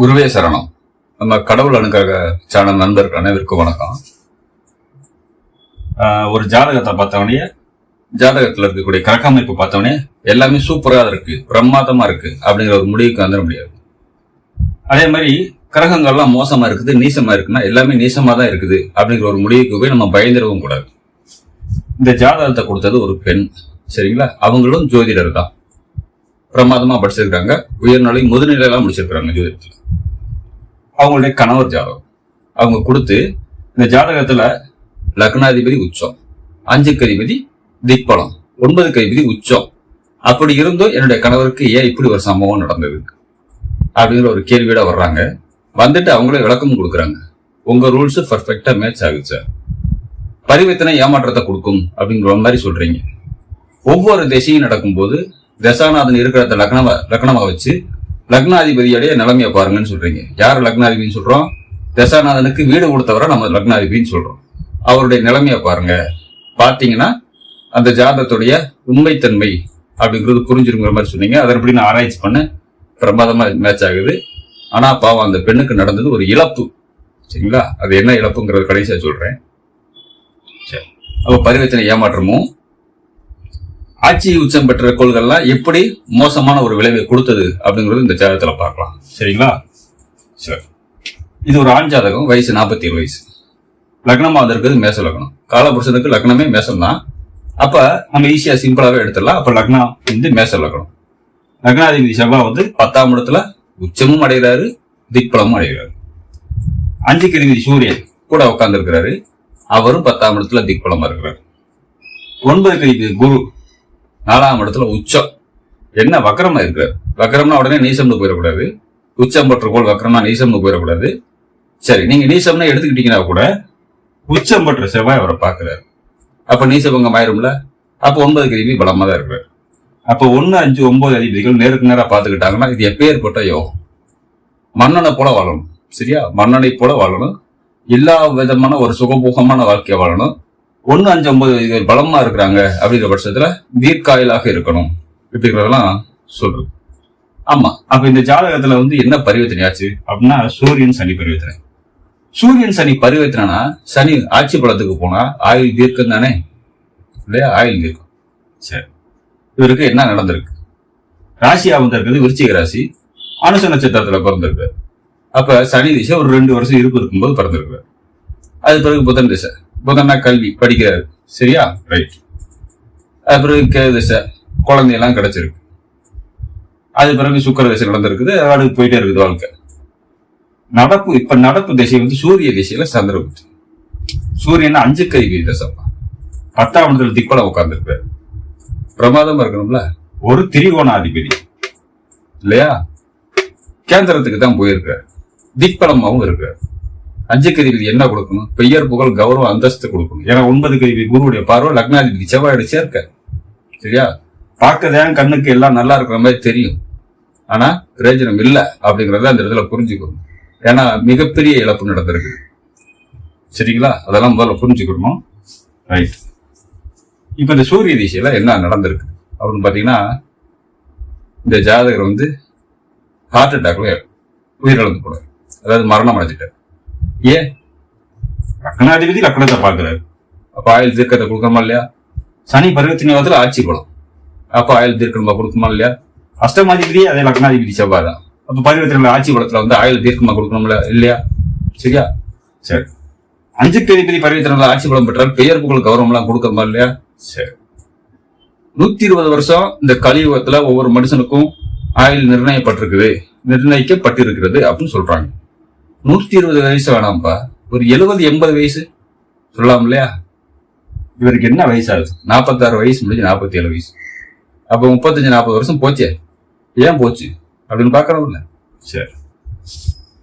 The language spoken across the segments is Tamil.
குருவே சரணம். நம்ம கடவுள் அணுக்காக சேனல் நண்பர்கள் அனைவருக்கும் வணக்கம். ஒரு ஜாதகத்தை பார்த்தவனே ஜாதகத்தில் இருக்கக்கூடிய கிரக அமைப்பு எல்லாமே சூப்பராக இருக்கு பிரமாதமா இருக்கு அப்படிங்கிற ஒரு முடிவுக்கு வந்துட முடியாது. அதே மாதிரி கிரகங்கள்லாம் மோசமா இருக்குது நீசமா இருக்குன்னா எல்லாமே நீசமா தான் இருக்குது அப்படிங்கிற ஒரு முடிவுக்கு போய் நம்ம பயந்துடவும் கூடாது. இந்த ஜாதகத்தை கொடுத்தது ஒரு பெண் சரிங்களா? அவங்களும் ஜோதிடர் தான். பிரமாதமா படிச்சிருக்காங்க உயர்நிலை முதுநிலையெல்லாம் முடிச்சிருக்கிறாங்க ஜோதிடத்தில். அவங்களுடைய கணவர் ஜாதகம். அவங்க கொடுத்து இந்த ஜாதகத்துல லக்னாதிபதி உச்சம் அஞ்சுக்கு அதிபதி திக்பலம் ஒன்பதுக்கு அதிபதி உச்சம். அப்படி இருந்தும் என்னுடைய கணவருக்கு ஏன் இப்படி ஒரு சம்பவம் நடந்தது அப்படிங்கிற ஒரு கேள்வியோட வர்றாங்க. வந்துட்டு அவங்களே விளக்கமும் கொடுக்குறாங்க. உங்க ரூல்ஸ் பர்ஃபெக்டா மேட்ச் ஆகுது சார். பரிவர்த்தனை ஏமாற்றத்தை கொடுக்கும் அப்படிங்கிற மாதிரி சொல்றீங்க. ஒவ்வொரு திசையும் நடக்கும்போது தசாநாதன் இருக்கிறத லக்னமா லக்னமாக வச்சு லக்னாதிபதியுடைய நிலைமையை பாருங்கன்னு சொல்றீங்க. யார் லக்னாதிபதினு சொல்றோம்? தசாநாதனுக்கு வீடு கொடுத்தவரை நம்ம லக்னாதிபதினு சொல்றோம். அவருடைய நிலைமையை பாருங்க. பார்த்தீங்கன்னா அந்த ஜாதகத்துடைய உண்மைத்தன்மை அப்படிங்கிறது புரிஞ்சிருங்கிற மாதிரி சொன்னீங்க. அதன்படி நான் ஆராய்ச்சி பண்ண பிரமாதமா மேட்ச் ஆகுது. ஆனா பாவம் அந்த பெண்ணுக்கு நடந்தது ஒரு இழப்பு. சரிங்களா? அது என்ன இழப்புங்கிறது கடைசியா சொல்றேன். சரி. அப்போ பரிவர்த்தனை ஏமாற்றமும் ஆட்சி உச்சம் பெற்ற கோள்கள்லாம் எப்படி மோசமான ஒரு விளைவை கொடுத்தது அப்படிங்கிறது இந்த ஜாதகத்துல பார்க்கலாம். சரிங்களா? சரி. இது ஒரு ஆண் ஜாதகம் வயசு நாற்பத்தி ஏழு வயசு. லக்னமா வந்திருக்கிறது மேச லக்னம். காலபுருஷனுக்கு லக்னமே மேசம் தான் அப்ப நம்ம ஈஸியா சிம்பிளாவே எடுத்துடலாம். அப்ப லக்னம் வந்து மேச லக்னம். லக்னாதிபதி செவ்வாய் வந்து பத்தாம் இடத்துல உச்சமும் அடைகிறாரு திக்பலமும் அடைகிறாரு. அஞ்சு அதிபதி சூரியன் கூட உட்கார்ந்து இருக்கிறாரு அவரும் பத்தாம் இடத்துல திக்பலமா இருக்கிறாரு. ஒன்பது அதிபதி குரு நாலாம் இடத்துல உச்சம். என்ன வக்கரமா இருக்கிறார் வக்கரம்னா உடனே நீசம்னு போயிடக்கூடாது. உச்சம் பற்று கோள் வக்கரம்னா நீசம்னு போயிடக்கூடாது. சரி நீங்க நீசம்னா எடுத்துக்கிட்டீங்கன்னா கூட உச்சம் பற்ற செவ்வாய் அவரை பார்க்கிறாரு. அப்ப நீசபங்கம் ஆயிரும்ல? அப்ப ஒன்பது கிருமி பலமா தான் இருக்கிறார் அப்ப ஒன்னு அஞ்சு ஒன்பது அதிபதிகள் நேருக்கு நேரா பாத்துக்கிட்டாங்கன்னா இது எப்பேற்பட்ட யோகம்? மன்னனை போல வாழணும். சரியா? மன்னனை போல வாழணும். எல்லா விதமான ஒரு சுகபோகமான வாழ்க்கையை வாழணும். ஒன்னு அஞ்சு ஒன்பது இது பலமா இருக்கிறாங்க அப்படிங்கிற பட்சத்துல தீர்க்காயலாக இருக்கணும். இப்படிங்கிறதெல்லாம் சொல்றது. ஆமா. அப்ப இந்த ஜாதகத்துல வந்து என்ன பரிவர்த்தனை ஆச்சு அப்படின்னா சூரியன் சனி பரிவர்த்தனை. சூரியன் சனி பரிவர்த்தனைனா சனி ஆட்சி பலத்துக்கு போனா ஆயுள் தீர்க்கம் தானே? இல்லையா? ஆயுள் தீர்க்கம். சரி. இவருக்கு என்ன நடந்திருக்கு? ராசியா வந்திருக்கிறது விருச்சிக ராசி அனுச நட்சத்திரத்துல பிறந்திருக்காரு. அப்ப சனி திசை ஒரு ரெண்டு வருஷம் இருப்பு இருக்கும்போது பிறந்திருக்காரு. அது பிறகு புதன் திசை. புதன்னா கல்வி படிக்கிறாரு சரியா? ரைட் அது பிறகு குழந்தையெல்லாம் கிடைச்சிருக்கு. அது பிறகு சுக்கர திசை நடந்திருக்குது அடுத்து போயிட்டே இருக்குது வாழ்க்கை. நடப்பு இப்ப நடப்பு திசை வந்து சூரிய திசையில சந்திரகுப்தி சூரியன் அஞ்சு கைவி தசப்பா பத்தாம் இடத்துல திப்பல உட்கார்ந்துருக்காரு பிரமாதமா இருக்கணும்ல? ஒரு திரிகோணாதிபதி. இல்லையா? கேந்திரத்துக்கு தான் போயிருக்காரு திக்பலமாவும் இருக்காரு அஞ்சு கதிபதி என்ன கொடுக்கணும்? பெயர் புகழ் கௌரவம் அந்தஸ்து கொடுக்கணும். ஏன்னா ஒன்பது கதிபதி குருவுடைய பார்வை லக்னாதிபதி செவ்வாயோட சேர்க்க. சரியா? பார்க்கதான் கண்ணுக்கு எல்லாம் நல்லா இருக்கிற மாதிரி தெரியும். ஆனா பிரயோஜனம் இல்லை அப்படிங்கறத அந்த இடத்துல புரிஞ்சுக்கணும். ஏன்னா மிகப்பெரிய இழப்பு நடந்திருக்கு. சரிங்களா? அதெல்லாம் முதல்ல புரிஞ்சுக்கணும். ரைட் இப்ப இந்த சூரிய திசையில என்ன நடந்திருக்கு? அப்படின்னு பாத்தீங்கன்னா இந்த ஜாதகர் வந்து ஹார்ட் அட்டாக்ல உயிரிழந்து போனார். அதாவது மரணம் அடைஞ்சிட்டார். ஏன் லக்னாதிபதி லக்னத்தை பார்க்கிறாரு. அப்ப ஆயுள் தீர்க்கத்தை கொடுக்கணுமா இல்லையா? சனி பருவத்தின் ஆட்சி பலம் அப்ப ஆயுள் தீர்க்கமா கொடுக்கணுமா இல்லையா? அஷ்டமாதிபதி அதே லக்னாதிபதி செவ்வாய் தான் அப்ப பரிவர்த்தனை ஆட்சி பலத்துல வந்து ஆயுள் தீர்க்கமா கொடுக்கணும்ல இல்லையா? சரியா? சரி. அஞ்சுக்கு அதிபதி பருவத்தினால ஆட்சி பலம் பெற்றால் பெயர் புகழ் கௌரவம் எல்லாம் கொடுக்கணுமா இல்லையா? சரி. நூத்தி இருபது வருஷம் இந்த கலியுகத்துல ஒவ்வொரு மனுஷனுக்கும் ஆயுள் நிர்ணயப்பட்டிருக்குது. நிர்ணயிக்கப்பட்டிருக்கிறது அப்படின்னு சொல்றாங்க. நூத்தி இருபது வயசு வேணாம்ப்பா. ஒரு எழுபது எண்பது வயசு. சொல்லலாம் இல்லையா? இவருக்கு என்ன வயசு ஆகுது நாற்பத்தாறு வயசு முடிஞ்சு நாற்பத்தி ஏழு வயசு. அப்போ முப்பத்தஞ்சு நாற்பது வருஷம் போச்சே? ஏன் போச்சு? அப்படின்னு பார்க்கறோம் இல்லை சரி.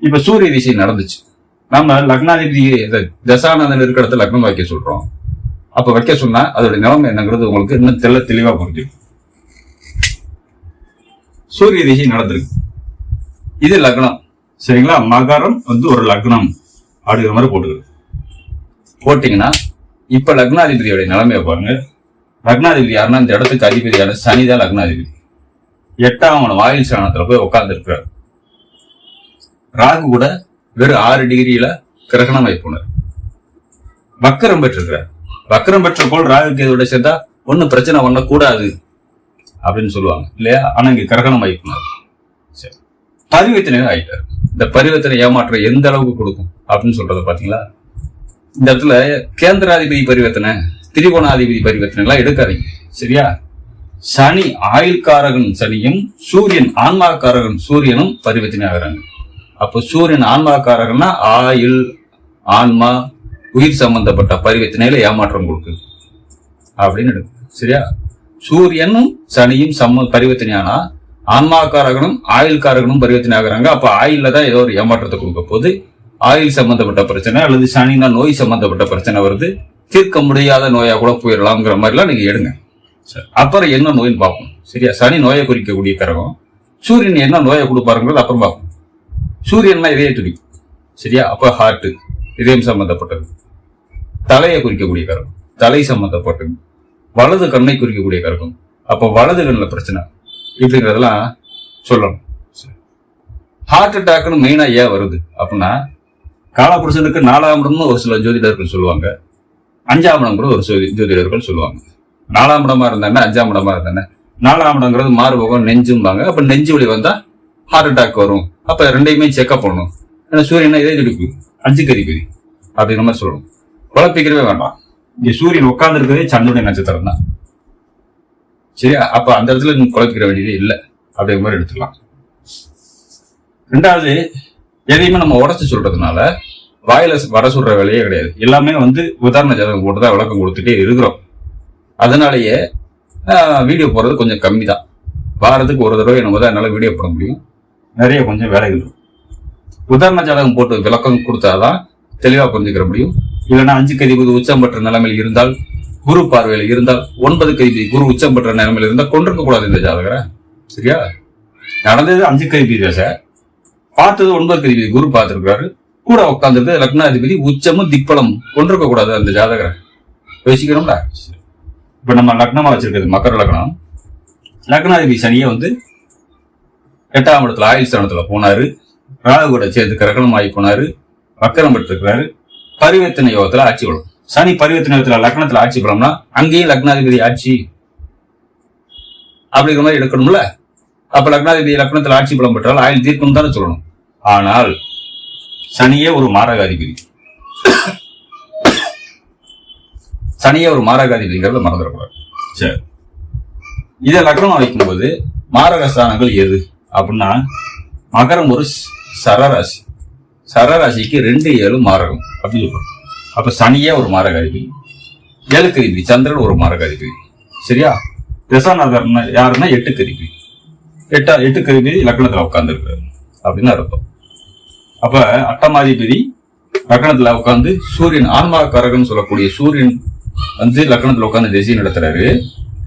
இப்ப சூரிய திசை நடந்துச்சு. நம்ம லக்னாதிபதி தசானந்தன் இருக்கிற இடத்துல லக்னம் வைக்க சொல்றோம். அப்ப வைக்க சொன்னா அதோட நிலைமை என்னங்கிறது உங்களுக்கு இன்னும் தெள்ள தெளிவா புரிஞ்சுக்கும் சூரிய திசை நடந்திருக்கு. இது லக்னம். சரிங்களா? மகரம் வந்து ஒரு லக்னம் அப்படிங்கிற மாதிரி போட்டுக்கிறது போட்டீங்கன்னா இப்ப லக்னாதிபதியோட நிலைமையை பாருங்க. லக்னாதிபதி யாருன்னா இந்த இடத்துக்கு அதிபதியான சனிதான் லக்னாதிபதி. எட்டாம் வாயில் சாணத்துல போய் உட்கார்ந்துருக்கிறார் ராகு கூட வெறும் ஆறு டிகிரியில கிரகணம் வைப்புனர். வக்கரம் பெற்றிருக்கிறார். வக்கரம் பெற்ற போல் ராகு கேதுவோட சேர்ந்தா ஒன்னும் பிரச்சனை பண்ணக்கூடாது அப்படின்னு சொல்லுவாங்க இல்லையா? ஆனா இங்க கிரகணம் வைப்புனர். சரி. பதிவு ஆயிட்டார். இந்த பரிவர்த்தனை ஏமாற்றம் எந்த அளவுக்கு கொடுக்கும்? அப்படின்னு சொல்றதை பாத்தீங்களா இந்த இடத்துல கேந்திராதிபதி பரிவர்த்தனை திரிகோணாதிபதி பரிவர்த்தனை எல்லாம் எடுக்காதீங்க. சரியா? சனி ஆயுள்காரகன் சனியும் சூரியன் ஆன்மாக்காரகன் சூரியனும் பரிவர்த்தனை ஆகுறாங்க. அப்போ சூரியன் ஆன்மாக்காரகன்னா ஆயுள் ஆன்மா உயிர் சம்பந்தப்பட்ட பரிவர்த்தனையில ஏமாற்றம் கொடுக்குது. அப்படின்னு எடுக்கும். சரியா? சூரியனும் சனியும் சம்ம பரிவர்த்தனை ஆனா ஆன்மாக்காரகனும் ஆயுள்காரகனும் பரிவர்த்தனை ஆகுறாங்க அப்ப ஆயுள்ல தான் ஏதோ ஒரு ஏமாற்றத்தை கொடுக்க போது ஆயுள் சம்பந்தப்பட்ட பிரச்சனை அல்லது சனினா நோய் சம்பந்தப்பட்ட பிரச்சனை வருது. தீர்க்க முடியாத நோயா கூட போயிடலாம்ங்கிற மாதிரிலாம் நீங்க எடுங்க. சரி. அப்புறம் என்ன நோயின்னு பார்ப்போம். சரியா? சனி நோயை குறிக்கக்கூடிய கரகம். சூரியன் என்ன நோயை கொடுப்பாருங்கிறது அப்புறம் பார்ப்போம். சூரியன்னா இதய துடி சரியா? அப்ப ஹார்ட் இதயம் சம்பந்தப்பட்டது. தலையை குறிக்கக்கூடிய கரகம். தலை சம்பந்தப்பட்டது. வலது கண்ணை குறிக்கக்கூடிய கரகம். அப்ப வலது கண்ணில் பிரச்சனை. இதுங்கிறதெல்லாம் சொல்லணும். ஹார்ட் அட்டாக்னு மெயினா ஏன் வருது? அப்படின்னா காலபுருஷனுக்கு நாலாம் இடம்னு ஒரு சில ஜோதிடர்கள் சொல்லுவாங்க. அஞ்சாம் இடம் கூட ஒரு ஜோதிடர்கள் சொல்லுவாங்க. நாலாம் இடமா இருந்தானே அஞ்சாம் இடமா இருந்தானே நாலாம் இடங்கிறது மாறுபோகம் நெஞ்சும்பாங்க. அப்ப நெஞ்சு வலி வந்தா ஹார்ட் அட்டாக் வரும். அப்ப ரெண்டையுமே செக்அப் பண்ணணும். ஏன்னா சூரியன் இதே துடிப்பு அஞ்சு கதிபதி அப்படிங்கிற மாதிரி சொல்லணும். குழப்பிக்கிறவே வேண்டாம். இங்க சூரியன் உட்கார்ந்து இருக்கிறதே சந்திரனுடைய நட்சத்திரம் தான் சரியா? அப்ப அந்த இடத்துல நீ குழப்பிக்கிற வேண்டியது இல்லை. அப்படிங்கிற மாதிரி எடுத்துக்கலாம். ரெண்டாவது எதையுமே நம்ம உடச்சு சொல்றதுனால வாயில வர சொல்ற வேலையே கிடையாது. எல்லாமே வந்து உதாரண ஜாதகம் போட்டு தான் விளக்கம் கொடுத்துட்டே இருக்கிறோம். அதனாலேயே வீடியோ போடுறது கொஞ்சம் கம்மி தான் வாரத்துக்கு ஒரு தடவை நம்ம தான் என்னால் வீடியோ போட முடியும். நிறைய கொஞ்சம் வேலைகள் இருக்கும். உதாரண ஜாதகம் போட்டு விளக்கம் கொடுத்தாதான் தெளிவா புரிஞ்சுக்கிற முடியும். இல்லைன்னா அஞ்சு கதிபது உச்சம் பெற்ற நிலைமையில் இருந்தால் குரு பார்வையில் இருந்தால் ஒன்பது கைதி குரு உச்சம் பெற்ற நிலைமையில் இருந்தால் கொண்டிருக்க கூடாது இந்த ஜாதகரை. சரியா? நடந்தது அஞ்சு கைதி தசை பார்த்தது ஒன்பது கைதி குரு பார்த்துருக்காரு கூட உட்காந்துருக்கு லக்னாதிபதி உச்சமும் திப்பலம் கொண்டிருக்க கூடாது அந்த ஜாதகரை. யோசிக்கணும்ல? இப்ப நம்ம லக்னமா வச்சிருக்கிறது மக்கர லக்னம். லக்னாதிபதி சனியை வந்து எட்டாம் இடத்துல ஆயுள் ஸ்தானத்துல போனாரு. ராகு கூட சேர்ந்து கிரகணம் ஆகி போனாரு. வக்கரம் பெற்றிருக்கிறாரு. பரிவர்த்தனை யோகத்துல ஆட்சி கொள்ளும் சனி பரிவர்த்தனை லக்னத்துல ஆட்சி பண்ணோம்னா அங்கேயும் லக்னாதிபதி ஆட்சி அப்படிங்கிற மாதிரி எடுக்கணும்ல? அப்ப லக்னாதிபதி லக்னத்துல ஆட்சி பலம் பெற்றால் ஆயுள் தீர்க்கும் தானே சொல்லணும். ஆனால் சனியே ஒரு மாரகாதிபதி. சனியே ஒரு மாரகாதிபதிங்கிறத மறந்துடக்கூடாது. சரி. இதை லக்னம் வைக்கும்போது மாரகஸ்தானங்கள் எது? அப்படின்னா மகரம் ஒரு சரராசி. சரராசிக்கு ரெண்டு ஏழு மாரகம். அப்படின்னு சொல்றோம். அப்ப சனியே ஒரு மாரகாதிபதி ஏழு அதிபதி சந்திரன் ஒரு மாரகாதிபதி சரியா? தசாநாதர் யாருன்னா எட்டு கருவி எட்டா எட்டு கதிபதி லக்னத்துல உட்கார்ந்து இருக்காரு அப்படின்னு அர்த்தம். அப்ப அட்டமாதிபதி லக்னத்துல உட்கார்ந்து சூரியன் ஆன்மாக்காரகன் சொல்லக்கூடிய சூரியன் வந்து லக்னத்துல உட்காந்து திசை நடத்துறாரு.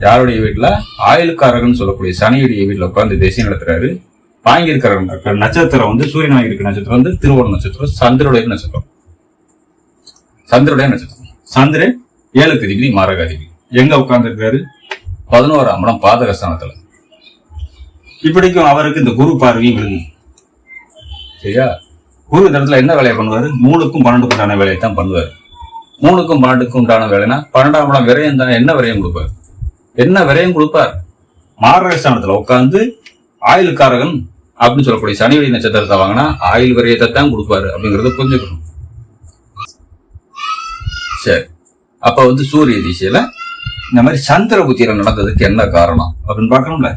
யாருடைய வீட்டுல? ஆயுள்காரகன் சொல்லக்கூடிய சனியுடைய வீட்டுல உட்காந்து திசை நடத்துறாரு. வாங்கியிருக்கிற நட்சத்திரம் வந்து சூரியன் வாங்கியிருக்க நட்சத்திரம் வந்து திருவோண நட்சத்திரம் சந்திரனுடைய நட்சத்திரம். சந்திரோடைய நட்சத்திரம். சந்திரன் ஏழுக்கு அதிபதி மாரகாதிபதி எங்க உட்கார்ந்து பதினோராம் இடம் பாதகஸ்தானத்துல இப்படிக்கும் அவருக்கு இந்த குரு பார்வையும் விழுது சரியா? குரு இந்த இடத்துல என்ன வேலையை பண்ணுவாரு? மூணுக்கும் பன்னெண்டுக்கும் உண்டான வேலையை தான் பண்ணுவாரு. மூணுக்கும் பன்னெண்டுக்கும் உண்டான வேலைனா பன்னெண்டாம் இடம் விரயம் தானே என்ன விரயம் கொடுப்பார்? என்ன விரயம் கொடுப்பார்? மாரகஸ்தானத்துல உட்கார்ந்து ஆயுள்காரகன் அப்படின்னு சொல்லக்கூடிய சனி வழி நட்சத்திரத்தை வாங்கினா ஆயுள் விரயத்தை தான் கொடுப்பாரு அப்படிங்கறத புரிஞ்சுக்கணும். சரி. அப்ப வந்து சூரிய திசையில இந்த மாதிரி சந்திர புத்திரம் நடந்ததுக்கு என்ன காரணம் அப்படின்னு பாக்கணும்ல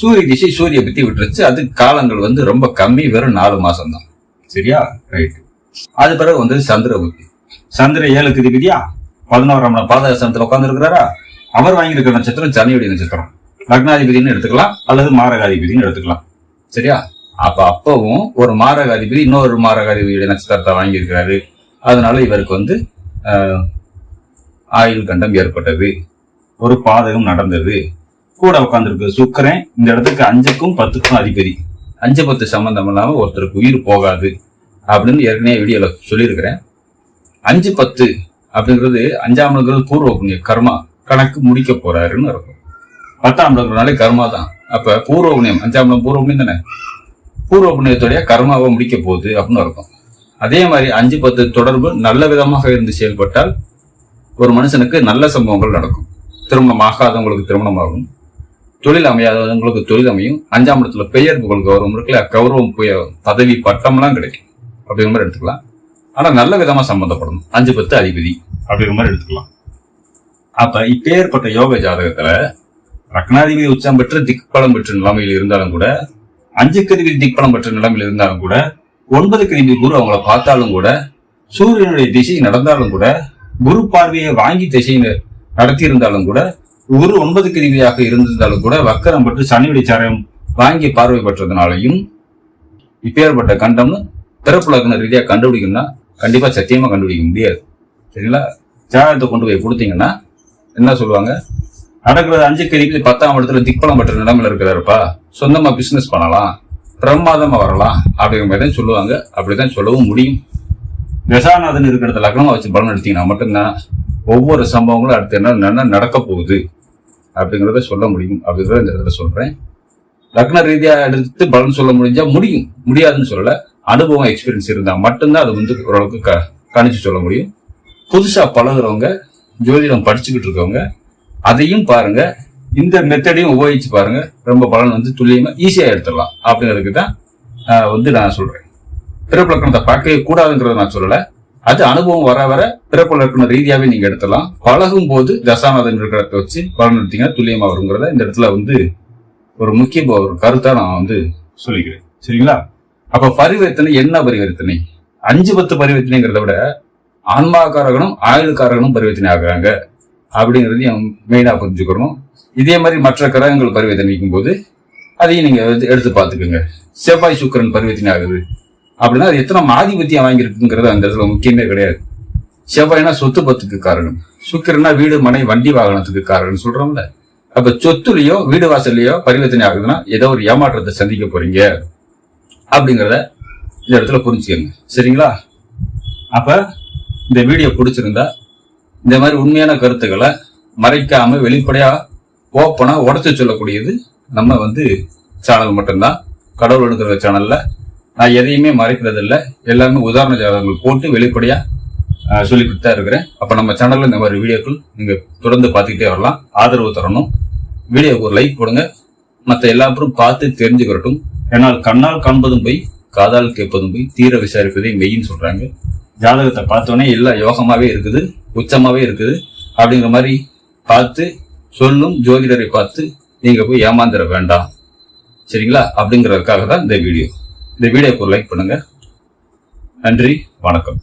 சூரிய திசை சூரிய பத்தி விட்டுருச்சு. அது காலங்கள் வந்து ரொம்ப கம்மி வெறும் நாலு மாசம் தான் சரியா? ரைட் அது பிறகு வந்து சந்திர புத்தி சந்திர ஏழுக்கு அதிபதியா? பதினோராம் பாதகசனத்துல உட்கார்ந்து இருக்கிறாரா அவர் வாங்கியிருக்கிற நட்சத்திரம் சனியுடைய நட்சத்திரம். லக்னாதிபதினு எடுத்துக்கலாம் அல்லது மாரகாதிபதினு எடுத்துக்கலாம். சரியா? அப்ப அப்பவும் ஒரு மாரகாதிபதி இன்னொரு மாரகாதிபதியுடைய நட்சத்திரத்தை வாங்கியிருக்கிறாரு. அதனால இவருக்கு வந்து ஆயுள் கண்டம் ஏற்பட்டது. ஒரு பாதகம் நடந்தது. கூட உட்காந்துருக்கு சுக்கரன் இந்த இடத்துக்கு அஞ்சுக்கும் பத்துக்கும் அதிபதி. அஞ்சு பத்து சம்பந்தம் இல்லாமல் ஒருத்தருக்கு உயிர் போகாது அப்படின்னு ஏற்கனவே வீடியோவில் சொல்லியிருக்கிறேன். அஞ்சு பத்து அப்படிங்கிறது அஞ்சாம் இடங்கிறது பூர்வ புண்ணிய கர்மா கணக்கு முடிக்க போறாருன்னு இருக்கும் பத்தாம் இடங்கிறனாலே கர்மா தான். அப்போ பூர்வ புண்ணியம் அஞ்சாம் இடம் பூர்வ புண்ணியம் தானே? பூர்வ புண்ணியத்துடைய கர்மாவை முடிக்க போகுது அப்படின்னு இருக்கும் அதே மாதிரி அஞ்சு பத்து தொடர்பு நல்ல விதமாக இருந்து செயல்பட்டால் ஒரு மனுஷனுக்கு நல்ல சம்பவங்கள் நடக்கும். திருமணம் ஆகாதவங்களுக்கு திருமணம் ஆகும் தொழில் அமையாதவங்களுக்கு தொழில் அமையும். அஞ்சாம் இடத்துல பெயர் புகழ் கௌரவம் இருக்குல்ல கௌரவம் புய- பதவி பட்டம்லாம் கிடைக்கும். அப்படிங்கிற மாதிரி எடுத்துக்கலாம். ஆனா நல்ல விதமா சம்பந்தப்படணும். அஞ்சு பத்து அதிபதி அப்படிங்கிற மாதிரி எடுத்துக்கலாம். அப்ப இப்பேற்பட்ட யோக ஜாதகத்துல ரக்னாதிபதி உச்சம் பெற்று திக்பலம் பெற்ற நிலைமையில் இருந்தாலும் கூட அஞ்சு கதிபதி திக்பலம் பெற்ற நிலைமையில் இருந்தாலும் கூட ஒன்பது கிருமி குரு அவங்கள பார்த்தாலும் கூட சூரியனுடைய திசை நடந்தாலும் கூட குரு பார்வையை வாங்கி திசை நடத்தி இருந்தாலும் கூட குரு ஒன்பது கிருமியாக இருந்திருந்தாலும் கூட வக்கரம் பெற்று சனியுடைய சாரம் வாங்கி பார்வை பெற்றதுனாலையும் இப்பேற்பட்ட கண்டம்னு பிறப்பு லக்ன கண்டுபிடிக்கணும்னா கண்டிப்பாக சத்தியமாக கண்டுபிடிக்க முடியாது. சரிங்களா? ஜாதகத்தை கொண்டு போய் கொடுத்தீங்கன்னா என்ன சொல்லுவாங்க? நடக்கிறது அஞ்சு கதிபதி பத்தாம் இடத்துல திக்பலம் பெற்ற நிலமில் இருக்கிறாருப்பா. சொந்தமாக பிஸ்னஸ் பண்ணலாம். பிரமாதமாக வரலாம் அப்படிங்கிற மாதிரி தான் சொல்லுவாங்க. அப்படிதான் சொல்லவும் முடியும். தசாநாதன் இருக்கிற லக்னமாக வச்சு பலன் எடுத்தீங்கன்னா மட்டும்தான் ஒவ்வொரு சம்பவங்களும் அடுத்து என்ன என்ன நடக்க போகுது அப்படிங்கிறத சொல்ல முடியும். அப்படிங்கிறத இந்த இடத்துல சொல்கிறேன் லக்ன ரீதியாக எடுத்து பலன் சொல்ல முடிஞ்சால் முடியும். முடியாதுன்னு சொல்லலை. அனுபவம் எக்ஸ்பீரியன்ஸ் இருந்தால் மட்டும்தான் அது வந்து ஓரளவுக்கு க கணிச்சு சொல்ல முடியும். புதுசாக பழகுறவங்க ஜோதிடம் படிச்சுக்கிட்டு இருக்கவங்க அதையும் பாருங்கள் இந்த மெத்தடையும் உபயோகிச்சு பாருங்க. ரொம்ப பலன் வந்து துல்லியமா ஈஸியா எடுத்துடலாம். அப்படிங்கிறதுக்கு தான் வந்து நான் சொல்றேன். பிறப்பு லக்கணத்தை பார்க்கவே கூடாதுங்கிறத நான் சொல்லல. அது அனுபவம் வர வர பிறப்பு லக்கண ரீதியாவே நீங்க எடுத்துடலாம். பழகும் போது தசாநாதன் இருக்கிறத வச்சு பலன் எடுத்தீங்கன்னா துல்லியமா வருங்கிறத இந்த இடத்துல வந்து ஒரு முக்கிய ஒரு கருத்தா நான் வந்து சொல்லிக்கிறேன். சரிங்களா? அப்ப பரிவர்த்தனை என்ன பரிவர்த்தனை? அஞ்சு பத்து பரிவர்த்தனைங்கிறத விட ஆன்மாக்காரகனும் ஆயுள்காரகனும் பரிவர்த்தனை ஆகுறாங்க. அப்படிங்கிறதையும் மெயினா புரிஞ்சுக்கணும். இதே மாதிரி மற்ற கிரகங்கள் பரிவர்த்தனைக்கும் போது அதையும் நீங்க எடுத்து- பார்த்துக்கோங்க. செவ்வாய் சுக்கிரன் பரிவர்த்தனை ஆகுது அப்படின்னா அது எத்தனை ஆதிபத்தியம் வாங்கியிருக்குங்கிறது அந்த இடத்துல முக்கியமே கிடையாது. செவ்வாய்னா சொத்து பத்துக்கு காரணம். சுக்கிரனா வீடு மனை வண்டி வாகனத்துக்கு காரணம் சொல்றோம்ல. அப்ப சொத்துலயோ வீடு வாசல்லையோ பரிவர்த்தனை ஆகுதுன்னா ஏதோ ஒரு ஏமாற்றத்தை சந்திக்க போறீங்க. அப்படிங்கிறத இந்த இடத்துல புரிஞ்சுக்கோங்க. சரிங்களா? அப்ப இந்த வீடியோ பிடிச்சிருந்தா இந்த மாதிரி உண்மையான கருத்துக்களை மறைக்காம வெளிப்படையா ஓப்பனா உடச்சு சொல்லக்கூடியது நம்ம வந்து சேனல் மட்டும்தான். கடவுள் எடுக்கிற சேனல்ல. நான் எதையுமே மறைக்கிறது இல்லை எல்லாமே உதாரண ஜாதகங்கள் போட்டு வெளிப்படையா ஆஹ், சொல்லிக்கிட்டு தான் இருக்கிறேன். அப்ப நம்ம சேனல்ல இந்த மாதிரி வீடியோக்கள் நீங்க தொடர்ந்து பார்த்துக்கிட்டே வரலாம். ஆதரவு தரணும். வீடியோக்கு ஒரு லைக் போடுங்க மற்ற எல்லாரும் பார்த்து தெரிஞ்சுக்கிறட்டும். ஏன்னால் கண்ணால் காண்பதும் போய் காதால் கேட்பதும் போய் தீர விசாரிப்பதே மெய்ன்னு சொல்றாங்க. ஜாதகத்தை பார்த்தோன்னே எல்லாம் யோகமாவே இருக்குது உச்சமாவே இருக்குது. அப்படிங்கிற மாதிரி பார்த்து சொல்லும் ஜோதிடரை பார்த்து நீங்க போய் ஏமாந்துட வேண்டாம். சரிங்களா? அப்படிங்கிறதுக்காக தான் இந்த வீடியோ. இந்த வீடியோக்கு ஒரு லைக் பண்ணுங்க. நன்றி வணக்கம்.